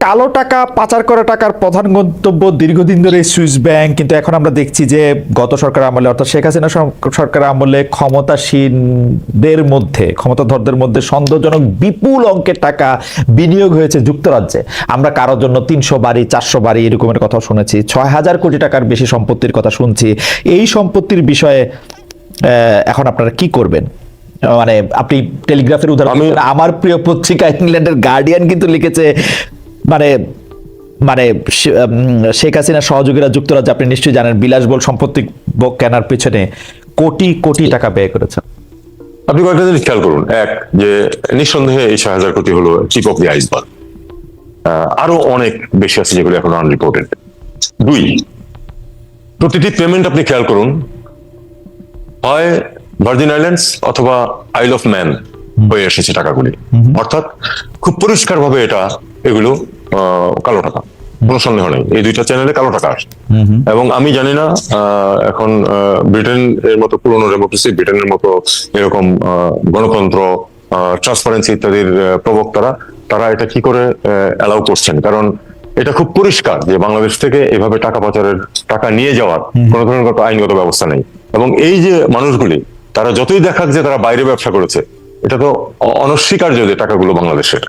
কালো টাকা পাচার করা টাকার প্রধান গন্তব্য দীর্ঘদিন ধরে সুইস ব্যাংক। কিন্তু এখন আমরা দেখছি যে গত সরকার আমলে অর্থাৎ শেখ হাসিনা সর- সরকার আমলে ক্ষমতাসীনদের মধ্যে ক্ষমতাধরদের মধ্যে সন্দেহজনক বিপুল অঙ্কের টাকা বিনিয়োগ হয়েছে যুক্তরাজ্যে। আমরা কারোর জন্য তিনশো বাড়ি চারশো বাড়ি এরকমের কথা শুনেছি ছয় হাজার কোটি টাকার বেশি সম্পত্তির কথা শুনছি। এই সম্পত্তির বিষয়ে এখন আপনারা কি করবেন? মানে আপনি টেলিগ্রাফের উদাহরণ আমি- আমার প্রিয় পত্রিকা ইংল্যান্ডের গার্ডিয়ান কিন্তু লিখেছে মানে মানে শেখ হাসিনার সহযোগীরা যুক্তরাজ্য, আপনি নিশ্চয়ই জানেন, বিলাসবহুল সম্পত্তি কেনার পেছনে কোটি কোটি টাকা ব্যয় করেছেন। আপনি কয়েকটা জিনিস খেয়াল করুন। এক, যে নিঃসন্দেহে এই ছয় হাজার কোটি হলো টিপ অফ দি আইসবার্গ। আরও অনেক বেশি আছে যেগুলো এখন আনরিপোর্টেড দুই, প্রতিটি পেমেন্ট আপনি খেয়াল করুন, হয় ভার্জিন আইল্যান্ডস অথবা আইল অফ ম্যান হয়ে এসেছে টাকাগুলি। অর্থাৎ খুব পরিষ্কার ভাবে এটা এগুলো কালো টাকা। কোনো সন্দেহ নেই। এই দুইটা চ্যানেলে কালো টাকা। আসে এবং আমি জানি না এখন ব্রিটেন এর মতো পুরনো ডেমোক্রেসি ব্রিটেনের মতো এরকম গণতন্ত্র ট্রান্সপারেন্সি ইত্যাদির প্রবক্তারা তারা এটা কি করে অ্যালাউ করছেন? কারণ এটা খুব পরিষ্কার যে বাংলাদেশ থেকে এভাবে টাকা পাচারের টাকা নিয়ে যাওয়ার কোনো ধরনের আইনগত ব্যবস্থা নেই। এবং এই যে মানুষগুলি তারা যতই দেখাক যে তারা বাইরে ব্যবসা করেছে এটা তো অনস্বীকার্য যে টাকাগুলো বাংলাদেশের।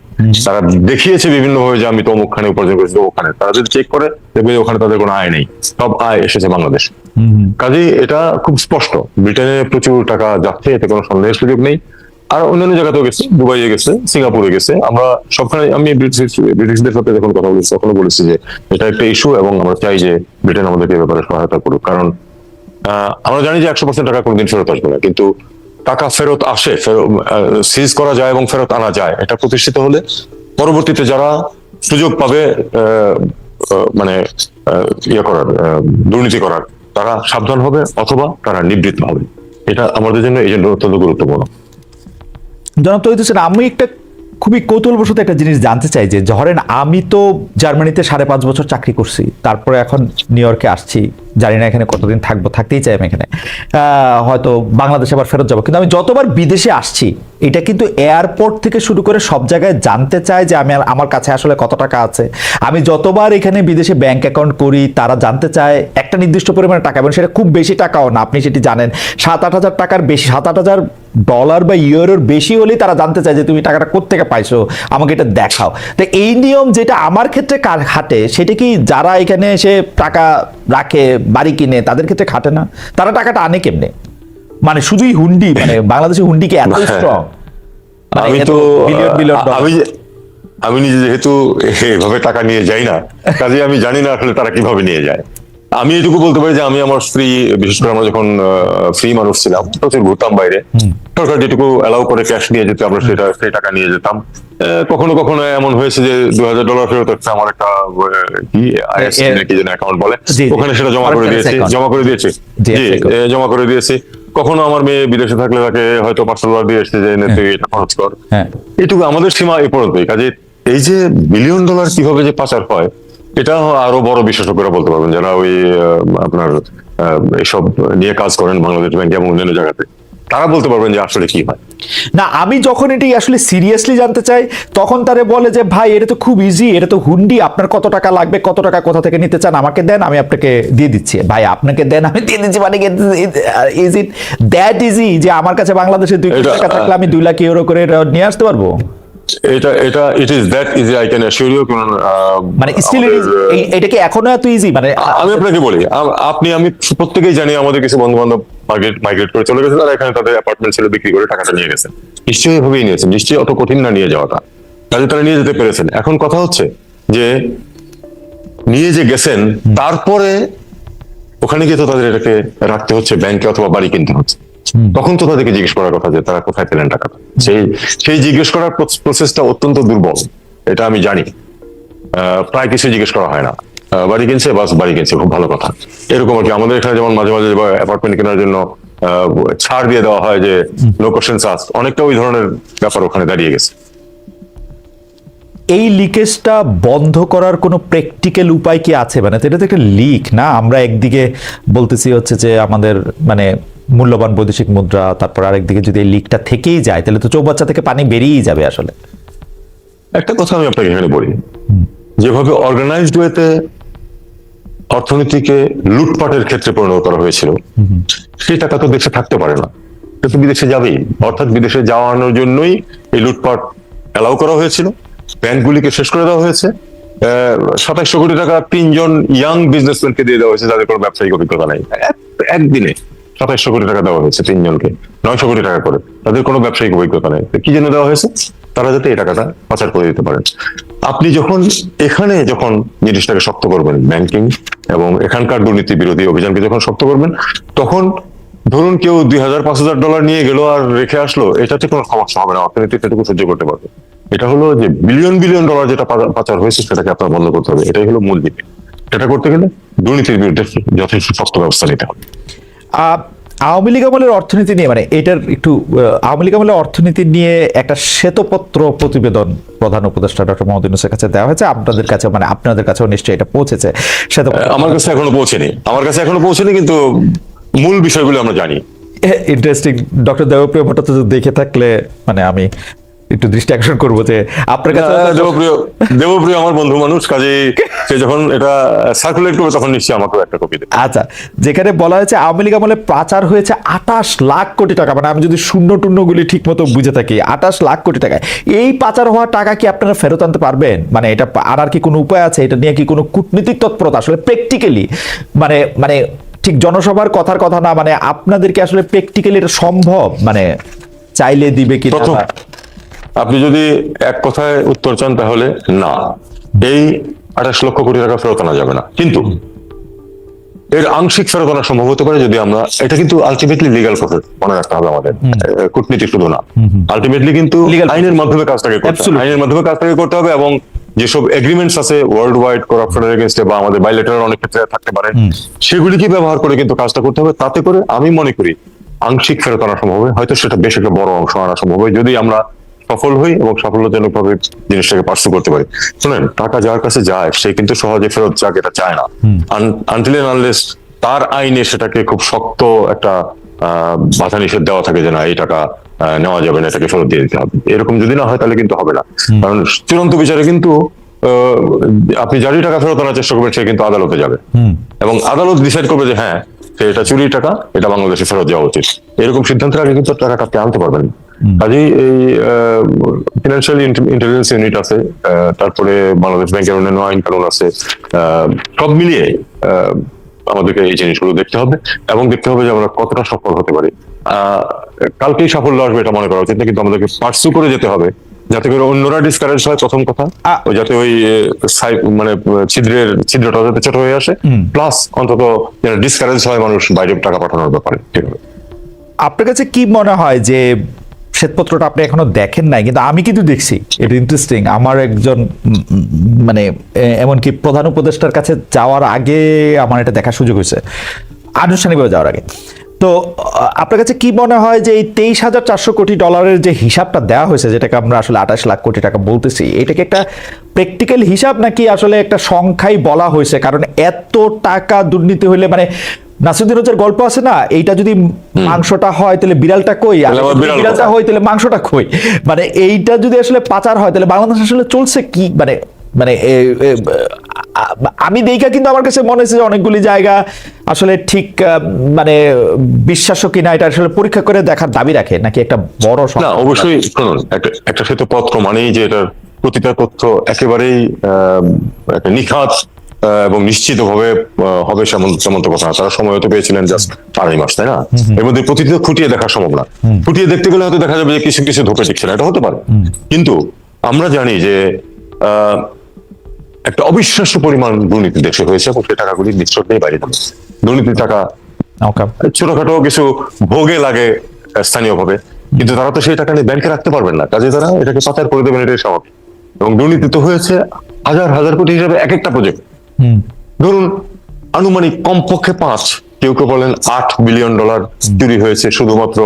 তারা দেখিয়েছে বিভিন্ন ভাবে যে আমি তো অমুকখানে উপার্জন করেছি ওখানে। তারা যদি চেক করে দেখবে ওখানে তাদের কোনো আয় নেই। সব আয় এসেছে বাংলাদেশ। কাজেই এটা খুব স্পষ্ট। ব্রিটেনে প্রচুর টাকা যাচ্ছে এতে কোনো সন্দেহের সুযোগ নেই। আর অন্যান্য জায়গাতেও গেছে দুবাইয়ে গেছে সিঙ্গাপুরে গেছে। আমরা সবখানে আমি ব্রিটিশ ব্রিটিশদের সাথে যখন কথা বলেছি তখনও বলেছি যে এটা একটা ইস্যু এবং আমরা চাই যে ব্রিটেন আমাদেরকে ব্যাপারে সহায়তা করুক। কারণ আহ, আমরা জানি যে একশো পার্সেন্ট টাকা কোনোদিন ফেরত আসবে না। কিন্তু টাকা ফেরত আসে সিজ করা যায় এবং ফেরত আনা যায়। এটা প্রতিষ্ঠিত হলে পরবর্তীতে যারা সুযোগ পাবে মানে ইয়ে করার দুর্নীতি করার, তারা সাবধান হবে অথবা তারা নিবৃত্ত হবে। এটা আমাদের জন্য এই জন্য অত্যন্ত গুরুত্বপূর্ণ। জনাব হোসেন, আমি একটা খুবই কৌতূহলবশত একটা জিনিস জানতে চাই যে, ধরেন আমি তো জার্মানিতে সাড়ে পাঁচ বছর চাকরি করছি, তারপরে এখন নিউ ইয়র্কে আসছি, জানি না এখানে কতদিন থাকব, থাকতেই চাই আমি এখানে। হয়তো বাংলাদেশে আবার ফেরত যাব, কিন্তু আমি যতবার বিদেশে আসছি, এটা কিন্তু এয়ারপোর্ট থেকে শুরু করে সব জায়গায় জানতে চায় যে আমি আমার কাছে আসলে কত টাকা আছে। আমি যতবার এখানে বিদেশে ব্যাংক অ্যাকাউন্ট করি, তারা জানতে চায় একটা নির্দিষ্ট পরিমাণে টাকা, এবং সেটা খুব বেশি টাকাও না, আপনি সেটি জানেন, সাত আট হাজার টাকার বেশি, সাত আট হাজার ডলার বা ইউরোর বেশি হলেই তারা জানতে চায় যে তুমি টাকাটা কোত্থেকে পাইছো আমাকে এটা দেখাও। তো এই নিয়ম যেটা আমার ক্ষেত্রে খাটে সেটা কি যারা এখানে এসে টাকা রাখে বাড়ি কিনে তাদের ক্ষেত্রে খাটে না? তারা টাকাটা আনে কেমনে? মানে শুধুই হুন্ডি মানে বাংলাদেশের হুন্ডি কি এত হ্যাঁ। স্ট্রং আমি তো আমি আমি নিজে যেহেতু এভাবে টাকা নিয়ে যাই না কাজে আমি জানি না আসলে তারা কীভাবে নিয়ে যায়। আমি এটুকু বলতে পারি যে আমি আমার স্ত্রী বিশেষ করে আমরা যখন ফ্রি মানুষ ছিলাম প্রচুর ঘুরতাম বাইরে। সরকার যেটুকু অ্যালাউ করে ক্যাশ নিয়ে যেতে আমরা সেটা সেই টাকা নিয়ে যেতাম। কখনো কখনো এমন হয়েছে যে দু হাজার ডলার ফেরত হচ্ছে আমার একটা কি আইএসসি নাকি যেন অ্যাকাউন্ট বলে। ওখানে সেটা জমা করে দিয়েছি জমা করে দিয়েছি। জি, জমা করে দিয়েছি। কখনো আমার মেয়ে বিদেশে থাকলে তাকে হয়তো পাঁচশো ডলার দিয়ে এসছে যে এনে তুই এটা খরচ কর। হ্যাঁ। এইটুকু আমাদের সীমা এ পর্যন্তই। কাজে এই যে বিলিয়ন ডলার কীভাবে যে পাচার হয় এটা আরও বড় বিশেষজ্ঞরা বলতে পারবেন যারা ওই আপনার এসব নিয়ে কাজ করেন বাংলাদেশ ব্যাংক এবং অন্যান্য জায়গাতে। তারা বলতে পারবেন যে আসলে কি হয়। না আমি যখন এটি আসলে সিরিয়াসলি জানতে চাই তখন তারে বলে যে ভাই এটা তো খুব ইজি এটা তো হুন্ডি আপনার কত টাকা লাগবে কত টাকা কোথা থেকে নিতে চান আমাকে দেন আমি আপনাকে দিয়ে দিচ্ছি। ভাই আপনাকে দেন আমি দিয়ে দিচ্ছি মানে ইজ ইট দ্যাট ইজি যে আমার কাছে বাংলাদেশে দুই টাকা থাকলে আমি দুই লাখ ইউরো করে নিয়ে আসতে পারব? এটা এটা it is that easy I can assure you কারণ মানে স্টিল এটা কি এখনও এত ইজি মানে আমি আপনাকে বলি আপনি আমি প্রত্যেকেই জানি আমাদের কিছু বন্ধু বান্ধব মাইগ্রেট মাইগ্রেট করে চলে গেছে তারা এখানে তাদের অ্যাপার্টমেন্ট ছিল বিক্রি করে টাকাটা নিয়ে গেছেন নিশ্চয়ই এভাবেই নিয়েছেন নিশ্চয়ই অত কঠিন না নিয়ে যাওয়াটা। কাজে তারা নিয়ে যেতে পেরেছেন। এখন কথা হচ্ছে যে নিয়ে যে গেছেন তারপরে ওখানে গিয়ে তো তাদের এটাকে রাখতে হচ্ছে ব্যাংকে অথবা বাড়ি কিনতে হচ্ছে। তখন তো তাদেরকে জিজ্ঞেস করার কথা যে তারা কোথায় পেলেন টাকাটা? সেই সেই জিজ্ঞেস করার প্রসেসটা অত্যন্ত দুর্বল এটা আমি জানি। প্রায় কিছু জিজ্ঞেস করা হয় না। বাড়ি কিনছে বাস বাড়ি কিনছে খুব ভালো কথা। এরকম আর কি। আমাদের এখানে যেমন মাঝে মাঝে অ্যাপার্টমেন্ট কেনার জন্য ছাড় দিয়ে দেওয়া হয় যে নো কোশ্চেন আস্ক অনেকটা ওই ধরনের ব্যাপার ওখানে দাঁড়িয়ে গেছে। এই লিকেজটা বন্ধ করার কোনো প্র্যাকটিক্যাল উপায় কি আছে? মানে তো এটা তো একটা লিক না? আমরা একদিকে বলতেছি হচ্ছে যে আমাদের মানে মূল্যবান বৈদেশিক মুদ্রা, তারপর আরেকদিকে যদি এই লিকটা থেকেই যায়, তাহলে তো চৌবাচ্চা থেকে পানি বেরিয়েই যাবে আসলে। একটা কথা আমি আপনাকে এখানে বলি। যেভাবে অর্গানাইজড ওয়েতে অর্থনীতিকে লুটপাটের ক্ষেত্রে পরিণত করা হয়েছিল সেই টাকা তো দেশে থাকতে পারে না। সে তো বিদেশে যাবেই। অর্থাৎ বিদেশে যাওয়ানোর জন্যই এই লুটপাট অ্যালাউ করা হয়েছিল। ব্যাংকগুলিকে শেষ করে দেওয়া হয়েছে। সাতাইশশো কোটি টাকা তিনজন ইয়াং বিজনেসম্যানকে দিয়ে দেওয়া হয়েছে, যাদের কোনো ব্যবসায়িক অভিজ্ঞতা নেই। একদিনে। সাতাইশশো কোটি টাকা দেওয়া হয়েছে তিনজনকে, নয়শো কোটি টাকা করে। তাদের কোনো ব্যবসায়িক অভিজ্ঞতা নেই। কি জন্য দেওয়া হয়েছে? তারা যাতে এই টাকাটা পাচার করে দিতে পারেন। আপনি যখন এখানে যখন জিনিসটাকে শক্ত করবেন ব্যাংকিং এবং এখানকার দুর্নীতি বিরোধী অভিযানকে যখন শক্ত করবেন, তখন ধরুন কেউ দুই হাজার, পাঁচ হাজার ডলার নিয়ে গেল আর রেখে আসলো এটাতে কোনো সমস্যা হবে না। অর্থনীতি সেটুকু সহ্য করতে পারবে। এটা হলো যে বিলিয়ন বিলিয়ন ডলার যেটা পাচার হয়েছে, সেটাকে আপনার বন্ধ করতে হবে। এটাই হলো মূল নীতি এটা করতে গেলে দুর্নীতির বিরুদ্ধে যথেষ্ট শক্ত ব্যবস্থা নিতে হবে। আওয়ামী লীগ আমলের অর্থনীতি নিয়ে মানে এটার একটু আওয়ামী লীগ আমলের অর্থনীতি নিয়ে একটা শ্বেতপত্র প্রতিবেদন প্রধান উপদেষ্টা ডক্টর মোহাম্মদ ইউনুসের কাছে দেওয়া হয়েছে। আপনাদের কাছে মানে আপনাদের কাছেও নিশ্চয়ই এটা পৌঁছেছে। শ্বেতপত্র আমার কাছে এখনও পৌঁছেনি। আমার কাছে এখনও পৌঁছেনি কিন্তু মূল বিষয়গুলো আমরা জানি। ইন্টারেস্টিং ডক্টর দেবপ্রিয় ভট্টাচার্য দেখে থাকলে মানে আমি একটু দৃষ্টি আকর্ষণ করব যে আপনার কাছে দেবপ্রিয় দেবপ্রিয় আমার বন্ধু মানুষ কাজে সে যখন এটা সার্কুলেট করবে তখন নিশ্চয়ই আমাকেও একটা কপি দেবে। আচ্ছা যেখানে বলা হয়েছে আওয়ামী লীগ আমলে পাচার হয়েছে আঠাশ লাখ কোটি টাকা। মানে আমি যদি শূন্য টুন্যগুলি ঠিক মতো বুঝে থাকি আঠাশ লাখ কোটি টাকা এই পাচার হওয়া টাকা কি আপনারা ফেরত আনতে পারবেন? মানে এটা আনার কি কোনো উপায় আছে? এটা নিয়ে কি কোনো কূটনীতিক তৎপরতা? আসলে প্র্যাকটিক্যালি মানে মানে ঠিক জনসভার কথার কথা না মানে আপনাদেরকে আসলে প্র্যাকটিক্যালি এটা সম্ভব? মানে চাইলে দিবে কি আপনি যদি এক কথায় উত্তর চান তাহলে না। এই আঠাশ লক্ষ কোটি টাকা ফেরত আনা যাবে না। কিন্তু এর আংশিক ফেরত আনা সম্ভব হতে পারে যদি আমরা এটা কিন্তু আলটিমেটলি লিগাল প্রসেস মনে রাখতে হবে আমাদের। কূটনীতি শুধু না। আলটিমেটলি কিন্তু আইনের মাধ্যমে কাজটাকে করতে হবে। আইনের মাধ্যমে কাজটাকে করতে হবে এবং যেসব এগ্রিমেন্টস আছে ওয়ার্ল্ড ওয়াইড করাপশনের এগেনস্টে বা আমাদের বাইলেটারাল অনেক ক্ষেত্রে থাকতে পারে সেগুলিকে ব্যবহার করে কিন্তু কাজটা করতে হবে। তাতে করে আমি মনে করি আংশিক ফেরত আনা সম্ভব হবে। হয়তো সেটা বেশ একটা বড় অংশ আনা সম্ভব হবে। যদি আমরা সফল হই এবং সাফল্যজনক ভাবে জিনিসটাকে পার্সু করতে পারি। শুনেন টাকা যার কাছে যায় সে কিন্তু সহজে ফেরত যাক এটা চায় না। আনটিল আনলেস তার আইনে সেটাকে খুব শক্ত একটা আহ, বাধা নিষেধ দেওয়া থাকে যে না এই টাকা নেওয়া যাবে না এটাকে ফেরত দিয়ে দিতে হবে। এরকম যদি না হয় তাহলে কিন্তু হবে না। কারণ চূড়ান্ত বিচারে কিন্তু আহ, আপনি যারই টাকা ফেরত আনার চেষ্টা করবেন সে কিন্তু আদালতে যাবে। এবং আদালত ডিসাইড করবে যে হ্যাঁ এটা চুরির টাকা এটা বাংলাদেশে ফেরত দেওয়া উচিত। এরকম সিদ্ধান্তের আগে কিন্তু টাকাটা আপনি আনতে পারবেন। না। কাজেই এই ফিনান্সিয়াল ইন্টেলিজেন্স ইউনিট আছে তারপরে বাংলাদেশ ব্যাংকের অন্যান্য আইন কানুন আছে সব মিলিয়ে আমাদেরকে এই জিনিসগুলো দেখতে হবে এবং দেখতে হবে যে আমরা কতটা সফল হতে পারি। কালকেই সাফল্য আসবে এটা মনে করা উচিত কিন্তু আমাদেরকে পার্সু করে যেতে হবে যাতে করে অন্যরা ডিসকারেজ হয় প্রথম কথা যাতে ওই মানে ছিদ্রের ছিদ্রটা যাতে ছোট হয়ে আসে প্লাস অন্তত ডিসকারেজ হয় মানুষ বাইরে টাকা পাঠানোর ব্যাপারে ঠিক আপনার কাছে কি মনে হয় যে শ্বেতপত্রটা আপনি এখনও দেখেন নাই, কিন্তু আমি কিন্তু দেখছি। এটা ইন্টারেস্টিং আমার একজন মানে এমনকি প্রধান উপদেষ্টার কাছে যাওয়ার আগে আমার এটা দেখার সুযোগ হয়েছে। আনুষ্ঠানিকভাবে যাওয়ার আগে। তো আপনার কাছে কি মনে হয় যে এই তেইশ হাজার চারশো কোটি ডলারের যে হিসাবটা দেওয়া হয়েছে, যেটাকে আমরা আসলে আঠাশ লাখ কোটি টাকা বলতেছি এটাকে একটা প্র্যাকটিক্যাল হিসাব নাকি আসলে একটা সংখ্যাই বলা হয়েছে? কারণ এত টাকা দুর্নীতি হলে মানে নাসিরুদ্দিন হজ্জার গল্প আছে না? এইটা যদি মাংসটা হয় তাহলে বিড়ালটা কই? বিড়ালটা হয় তাহলে মাংসটা কই? মানে এইটা যদি আসলে পাচার হয় তাহলে বাংলাদেশ আসলে চলছে কি? মানে মানে আমি দেখা কিন্তু আমার কাছে মনে হচ্ছে যে অনেকগুলি জায়গা আসলে ঠিক মানে বিশ্বাস্য কিনা এটা আসলে পরীক্ষা করে দেখার দাবি রাখে নাকি একটা বড় না? অবশ্যই শুনুন একটা শ্বেতপত্র মানেই যে এটার প্রতিটা তথ্য একেবারেই আহ, একটা নিখাত এবং নিশ্চিত ভাবে হবে সামন্ত কথা তারা সময় হতে পেয়েছিলেন জাস্ট আড়াই মাস তাই না? এর মধ্যে প্রতিটি খুঁটিয়ে দেখা সম্ভব না। খুঁটিয়ে দেখতে গেলে হয়তো দেখা যাবে যে কিছু কিছু ধোপে টিকছে না এটা হতে পারে। কিন্তু আমরা জানি যে একটা অবিশ্বাস্য পরিমাণ দুর্নীতি দেশে হয়েছে এবং সেই টাকাগুলি নিশ্চয়ই বাইরে যাবে। দুর্নীতির টাকা ছোটখাটো কিছু ভোগে লাগে স্থানীয় ভাবে কিন্তু তারা তো সেই টাকা নিয়ে ব্যাংকে রাখতে পারবেন না। কাজে তারা এটাকে পাচার করে দেবেন এটাই স্বাভাবিক। এবং দুর্নীতি তো হয়েছে হাজার হাজার কোটি হিসাবে এক একটা প্রজেক্ট ধরুন আনুমানিক কমপক্ষে পাঁচ কেউ কেউ বলেন আট বিলিয়ন ডলার চুরি হয়েছে শুধুমাত্র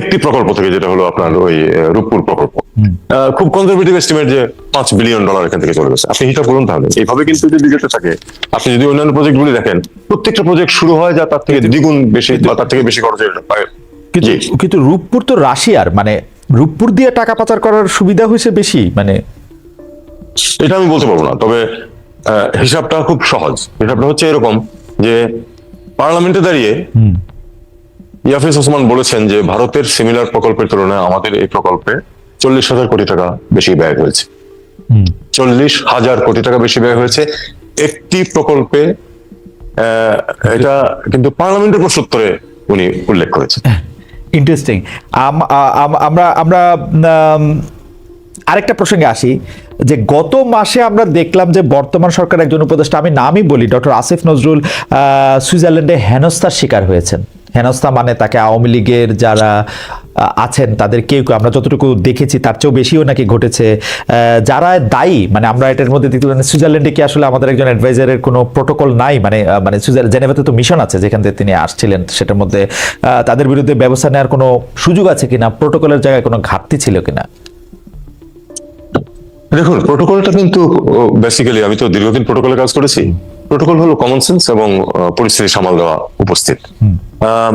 একটি প্রকল্প থেকে যেটা হলো আপনার ওই রূপপুর প্রকল্প। খুব কনজারভেটিভ এস্টিমেট যে পাঁচ বিলিয়ন ডলার এখান থেকে চলে গেছে। আপনি হিসাব করুন তাহলে। এইভাবে কিন্তু যদি যেতে থাকে আপনি যদি অন্যান্য প্রজেক্ট গুলি দেখেন প্রত্যেকটা প্রজেক্ট শুরু হয় যা তার থেকে দ্বিগুণ বেশি বা তার থেকে বেশি খরচে কিন্তু কিন্তু রূপপুর তো রাশিয়ার মানে রূপপুর দিয়ে টাকা পাচার করার সুবিধা হয়েছে বেশি মানে এটা আমি বলতে পারব না তবে হিসাবটা খুব সহজ। হিসাবটা হচ্ছে এরকম যে পার্লামেন্টে দাঁড়িয়ে ইয়াফিস ওসমান বলেছেন যে ভারতের সিমিলার প্রকল্পের তুলনায় আমাদের এই প্রকল্পে চল্লিশ হাজার কোটি টাকা বেশি ব্যয় হয়েছে। চল্লিশ হাজার কোটি টাকা বেশি ব্যয় হয়েছে। একটি প্রকল্পে এটা কিন্তু পার্লামেন্টের প্রশ্নোত্তরে উনি উল্লেখ করেছেন। ইন্টারেস্টিং আমরা আমরা আরেকটা প্রসঙ্গে আসি। যে গত মাসে আমরা দেখলাম যে বর্তমান সরকার একজন উপদেষ্টা, আমি নামই বলি, ডক্টর আসিফ নজরুল সুইজারল্যান্ডে হেনস্থার শিকার হয়েছেন। হেনস্থা মানে তাকে আওয়ামী লীগের যারা আছেন তাদের কেউ আমরা যতটুকু দেখেছি তার চেয়েও বেশিও নাকি ঘটেছে। যারা দায়ী মানে আমরা এটার মধ্যে দেখতে সুইজারল্যান্ডে কি আসলে আমাদের একজন অ্যাডভাইজারের কোনো প্রোটোকল নাই? মানে মানে সুইজারল্যান্ড জেনেভাতে তো মিশন আছে যেখান থেকে তিনি আসছিলেন, সেটার মধ্যে তাদের বিরুদ্ধে ব্যবস্থা নেওয়ার কোনো সুযোগ আছে কিনা? প্রোটোকলের জায়গায় কোনো ঘাটতি ছিল কিনা? দেখুন প্রোটোকলটা কিন্তু বেসিক্যালি আমি তো দীর্ঘদিন প্রোটোকলে কাজ করেছি। প্রোটোকল হলো কমন সেন্স এবং পরিস্থিতি সামাল দেওয়া উপস্থিত। আহ,